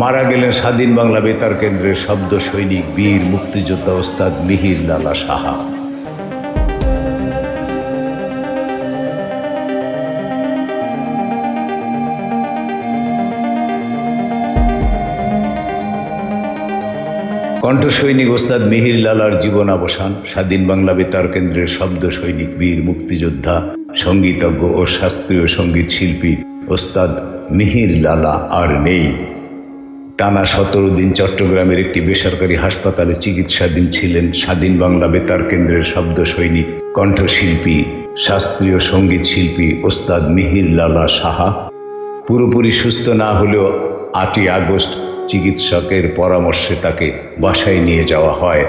মারা গেলেন স্বাধীন বাংলা বেতার কেন্দ্রের শব্দ সৈনিক, বীর, মুক্তিযোদ্ধা ওস্তাদ মিহির লালা সাহা। কণ্ঠ সৈনিক ওস্তাদ মিহির লালার জীবন অবসান স্বাধীন বাংলা বেতার কেন্দ্রের শব্দ সৈনিক, বীর, মুক্তিযোদ্ধা সঙ্গীতজ্ঞ ও শাস্ত্রীয় সংগীত শিল্পী ওস্তাদ মিহির লালা আর নেই। টানা সতেরো দিন চট্টগ্রামের একটি বেসরকারি হাসপাতালে চিকিৎসাধীন ছিলেন স্বাধীন বাংলা বেতার কেন্দ্রের শব্দ সৈনিক, কণ্ঠশিল্পী, শাস্ত্রীয় সংগীত শিল্পী ওস্তাদ মিহির লালা সাহা। পুরোপুরি সুস্থ না হলেও আটই আগস্ট চিকিৎসকের পরামর্শে তাকে বাসায় নিয়ে যাওয়া হয়।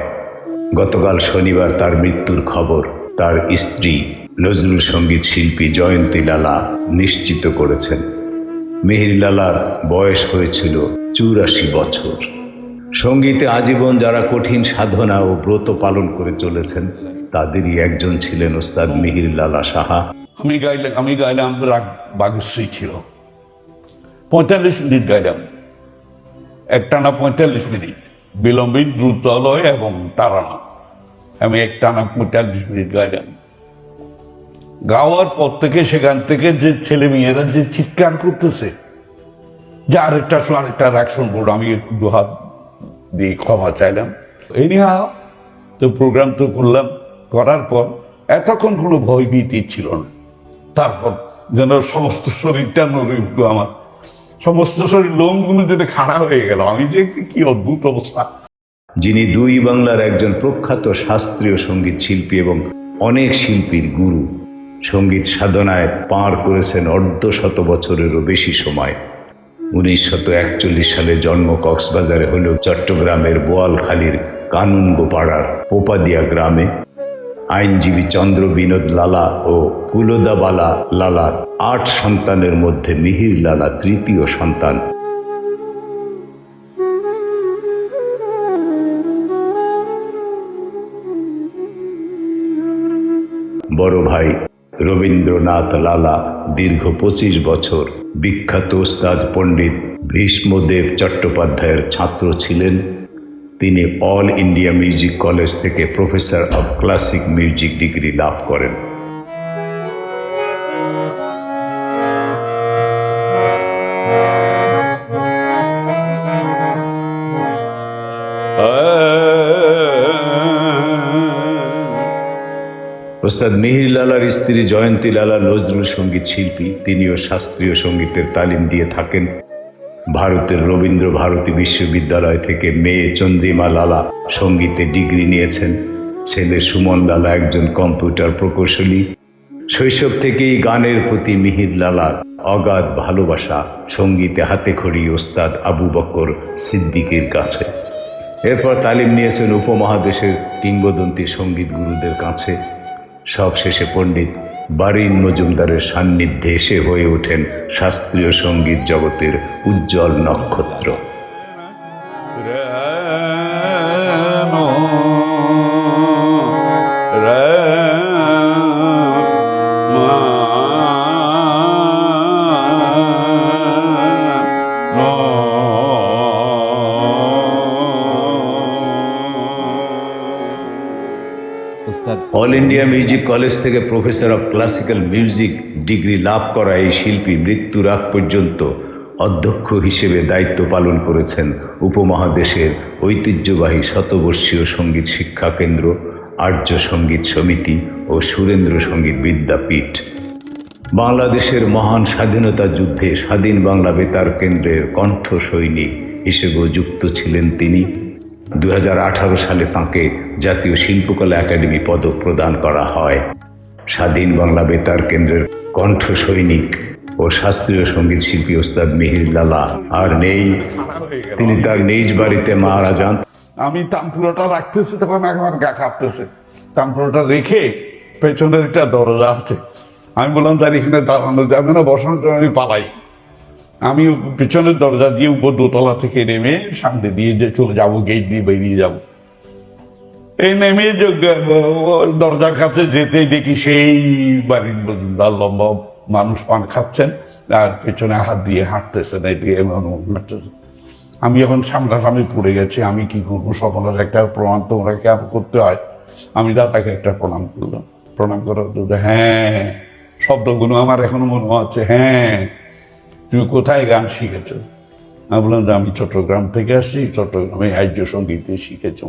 গতকাল শনিবার তার মৃত্যুর খবর তার স্ত্রী, নজরুল সংগীত শিল্পী জয়ন্তী লালা নিশ্চিত করেছেন। মিহির লালার বয়স হয়েছিল চুরাশি বছর। সঙ্গীতে আজীবন যারা কঠিন সাধনা ও ব্রত পালন করে চলেছেন, তাদেরই একজন ছিলেন ওস্তাদ মিহির লালা সাহা। আমি গাইলাম আমি গাইলাম রাগ, বাগশ্রী ছিল। পঁয়তাল্লিশ মিনিট গাইলাম। একটানা পঁয়তাল্লিশ মিনিট। বিলম্বিত দ্রুতলয় এবং তারানা আমি একটানা পঁয়তাল্লিশ মিনিট গাইলাম। গাওয়ার পর থেকে, সেখান থেকে যে ছেলে মেয়েরা যে চিৎকার করতেছে যে আরেকটা আরেকটা অ্যাকশন বোর্ড। আমি একটু দুহাত দিয়ে ক্ষমা চাইলাম। এনিহা তো প্রোগ্রাম তো করলাম। করার পর এতক্ষণ কোনো ভয় ভীতি ছিল না। তারপর যেন সমস্ত শরীরটা নড়ে উঠল আমার। সমস্ত শরীর লোমগুলো যেন খাড়া হয়ে গেল। আমি যে কি অদ্ভুত অবস্থা। যিনি দুই বাংলার একজন প্রখ্যাত শাস্ত্রীয় সংগীত শিল্পী এবং অনেক শিল্পীর গুরু, সংগীত সাধনায় পার করেছেন অর্ধ শত বছরেরও বেশি সময়। উনিশশত সালে জন্ম কক্সবাজারে হলেও চট্টগ্রামের বোয়ালখালীর কানুনগোপাড়ার পোপাদিয়া গ্রামে। আইনজীবী চন্দ্র বিনোদ লালা ও কুলোদাবালা লালার আট সন্তানের মধ্যে মিহির লালা তৃতীয় সন্তান। বড় ভাই রবীন্দ্রনাথ লালা দীর্ঘ পঁচিশ বছর বিখ্যাত ওস্তাদ পণ্ডিত ভীষ্মদেব চট্টোপাধ্যায়ের ছাত্র ছিলেন। তিনি অল ইন্ডিয়া মিউজিক কলেজ থেকে professor of classic music degree লাভ করেন। ওস্তাদ মিহির লালার স্ত্রী জয়ন্তী লালা নজরুল সংগীত শিল্পী, তিনিও শাস্ত্রীয় সঙ্গীতের তালিম দিয়ে থাকেন। ভারতের রবীন্দ্র ভারতী বিশ্ববিদ্যালয় থেকে মেয়ে চন্দ্রিমা লালা সঙ্গীতে ডিগ্রি নিয়েছেন। ছেলে সুমন লালা একজন কম্পিউটার প্রকৌশলী। শৈশব থেকেই গানের প্রতি মিহির লালার অগাধ ভালোবাসা সঙ্গীতে হাতে খড়ি ওস্তাদ আবু বক্কর সিদ্দিকের কাছে। এরপর তালিম নিয়েছেন উপমহাদেশের কিংবদন্তি সংগীত গুরুদের কাছে। সবশেষে পণ্ডিত বারিন মজুমদারের সান্নিধ্যে এসে হয়ে ওঠেন শাস্ত্রীয় সংগীত জগতের উজ্জ্বল নক্ষত্র। অল ইন্ডিয়া মিউজিক কলেজ থেকে professor of classical music degree লাভ করা এই শিল্পী মৃত্যুর আগ পর্যন্ত অধ্যক্ষ হিসেবে দায়িত্ব পালন করেছেন উপমহাদেশের ঐতিহ্যবাহী শতবর্ষীয় সংগীত শিক্ষা কেন্দ্র, আর্য সংগীত সমিতি ও সুরেন্দ্র সংগীত বিদ্যাপীঠ। বাংলাদেশের মহান স্বাধীনতা যুদ্ধে স্বাধীন বাংলা বেতার কেন্দ্রের কণ্ঠ সৈনিক হিসেবেও যুক্ত ছিলেন তিনি। দুই হাজার আঠারো সালে তাঁকে জাতীয় শিল্পকলা একাডেমি পদক প্রদান করা হয়। স্বাধীন বাংলা বেতার কেন্দ্রের কণ্ঠ সৈনিক ও শাস্ত্রীয় সংগীত শিল্পী ওস্তাদ মিহির লালা আর নেই। তিনি তার নিজ বাড়িতে মারা যান আমি তামপুরাটা রাখতেছি, তখন আমার গা কাঁপতেছে। তামপুরাটা রেখে পেছনের একটা দরজা আছে। আমি বললাম, তার এখানে দাঁড়ানো যাবে না, বসানোর জন্য আমি পালাই। আমি পিছনের দরজা দিয়ে উপর দোতলা থেকে নেমে সামনে দিয়ে যে চলে যাব গেট দিয়ে বেরিয়ে যাব। এই নেমে দরজার কাছে যেতে দেখি সেই বাড়ির মজুমদার লম্বা মানুষ পান খাচ্ছেন আর পেছনে হাত দিয়ে হাঁটতেছেন এমন হাঁটতেছেন। আমি এখন সামনাসামনি পড়ে গেছি, আমি কি করব? সকলের একটা প্রণাম তোমরা কেমন করতে হয়। আমি দাদাকে একটা প্রণাম করলাম। প্রণাম করার হ্যাঁ শব্দগুলো আমার এখনও মনে হচ্ছে হ্যাঁ। তুমি কোথায় গান শিখেছ? আমি বললাম যে আমি চট্টগ্রামে থেকে আসছি, চট্টগ্রামে আর্য সঙ্গীতে শিখেছ।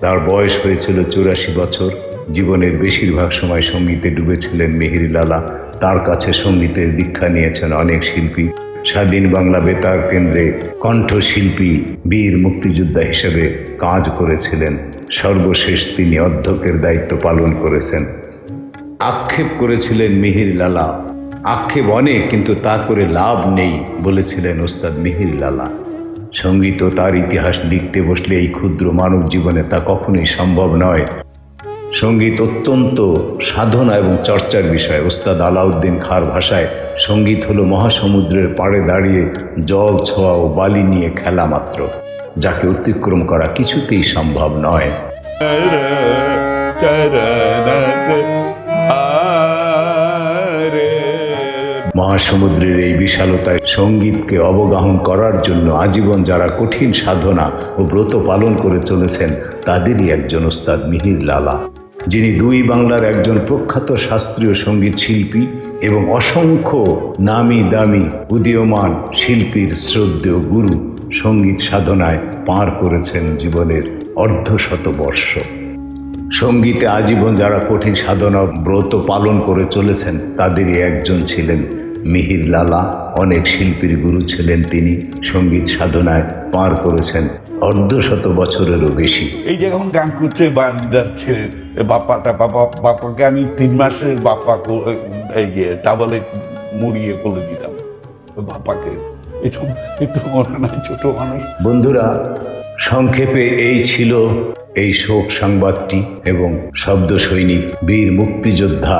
তার বয়স হয়েছিল চুরাশি বছর। জীবনের বেশিরভাগ সময় সঙ্গীতে ডুবেছিলেন লালা। তার কাছে সঙ্গীতের দীক্ষা নিয়েছেন অনেক শিল্পী। স্বাধীন বাংলা বেতার কেন্দ্রে কণ্ঠশিল্পী, বীর মুক্তিযোদ্ধা হিসেবে কাজ করেছিলেন। সর্বশেষ তিনি অধ্যক্ষের দায়িত্ব পালন করেছেন। আক্ষেপ করেছিলেন মিহির লালা। আক্ষেপ অনেক, কিন্তু তা করে লাভ নেই, বলেছিলেন ওস্তাদ মিহির লালা। সংগীত তার ইতিহাস লিখতে বসলে এই ক্ষুদ্র মানব জীবনে তা কখনোই সম্ভব নয়। সংগীত অত্যন্ত সাধনা এবং চর্চার বিষয়। ওস্তাদ আলাউদ্দিন খার ভাষায় সংগীত হলো মহাসমুদ্রের পাড়ে দাঁড়িয়ে জল, ছোঁয়া ও বালি নিয়ে খেলা মাত্র, যাকে অতিক্রম করা কিছুতেই সম্ভব নয়। মহাসমুদ্রের এই বিশালতায় সঙ্গীতকে অবগাহন করার জন্য আজীবন যারা কঠিন সাধনা ও ব্রত পালন করে চলেছেন, তাদেরই একজন ওস্তাদ মিহির লালা। যিনি দুই বাংলার একজন প্রখ্যাত শাস্ত্রীয় সংগীত শিল্পী এবং অসংখ্য নামি দামি উদীয়মান শিল্পীর শ্রদ্ধেয় গুরু সংগীত সাধনায় পার করেছেন জীবনের অর্ধশত বর্ষ। সঙ্গীতে আজীবন যারা কঠিন সাধনা ব্রত পালন করে চলেছেন, তাদেরই একজন ছিলেন মিহির লালা অনেক শিল্পীর গুরু ছিলেন তিনি সংগীত সাধনায় পার করেছেন অর্ধশত বছরেরও বেশি। এই যে এখন গান করছে বান্দার ছেলে বাপ্পাটা বাবা বাপ্পাকে আমি তিন মাসের বাপ্পা ইয়ে টাবলে মুড়িয়ে করে দিতাম বাপ্পাকে। মনে নাই ছোট মানুষ। বন্ধুরা সংক্ষেপে এই ছিল এই শোক সংবাদটি এবং শব্দ সৈনিক বীর মুক্তিযোদ্ধা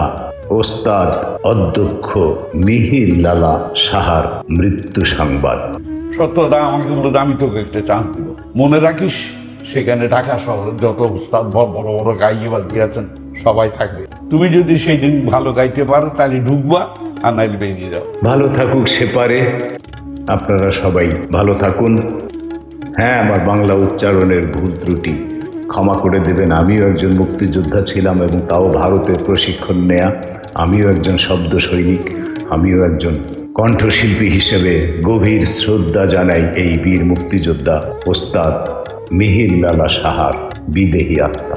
ওস্তাদ অধ্যক্ষ মিহির লালা সাহার মৃত্যু সংবাদ। সত্যদা আমাকে বলল আমি তোকে একটা চান্স দিব। মনে রাখিস সেখানে ঢাকা শহরে যত উস্তাদ বড় বড় বড় গাইয়ে বাজিয়ে আছেন সবাই থাকবে। তুমি যদি সেই দিন ভালো গাইতে পারো তাহলে ঢুকবা আর নাইলে বেরিয়ে যাও। ভালো থাকুক সে পারে। আপনারা সবাই ভালো থাকুন। হ্যাঁ আমার বাংলা উচ্চারণের ভুল ত্রুটি। ক্ষমা করে দেবেন। আমিও একজন মুক্তিযোদ্ধা ছিলাম এবং তাও ভারতের প্রশিক্ষণ নেয়া। আমিও একজন শব্দ সৈনিক। আমিও একজন কণ্ঠশিল্পী হিসেবে গভীর শ্রদ্ধা জানাই এই বীর মুক্তিযোদ্ধা ওস্তাদ মিহির লালা সাহার বিদেহী আত্মা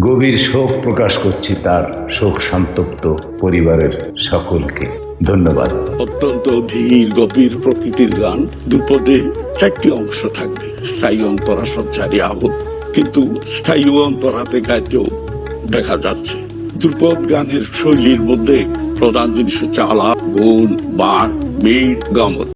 গভীর শোক প্রকাশ করছি তার শোক সন্তপ্ত পরিবারের সকলকে। ধন্যবাদ। অত্যন্ত ধীর, গভীর প্রকৃতির গান। দুপদে চারটি অংশ থাকবে। স্থায়ী অন্তরা সঞ্চারী আবহ কিন্তু স্থায়ী অন্তরাতে গাইতেও দেখা যাচ্ছে। ধ্রুপদ গানের শৈলীর মধ্যে প্রধান জিনিস হচ্ছে আলাপ, গুণ, বার, মিল, গমন।